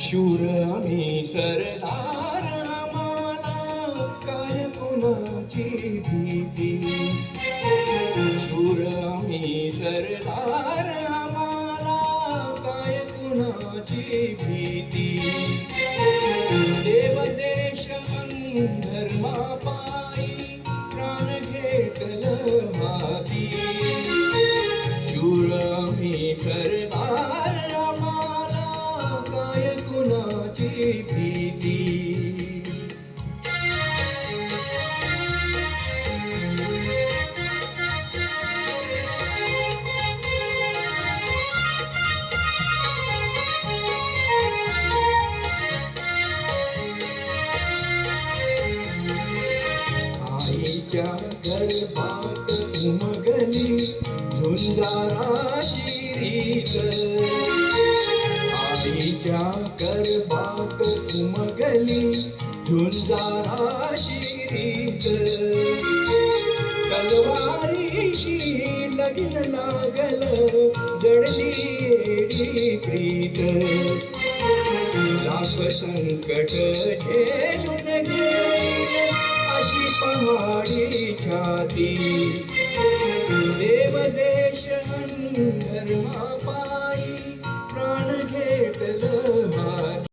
शूर आम्ही सरदार आम्हाला काय कुणाची भीती? शूर आम्ही सरदार आम्हाला काय कुणाची भीती? देवदेश धर्मापायी प्राण घेतलं माती. भीती आईच्या गर्भात निराकर बात उमगली झुंजाराची रीत. तलवारीशी लगिन लागल जडली प्रीत. लाख संकट झेलून गे अशी पहाडी छाती. देवदेश धर्मापा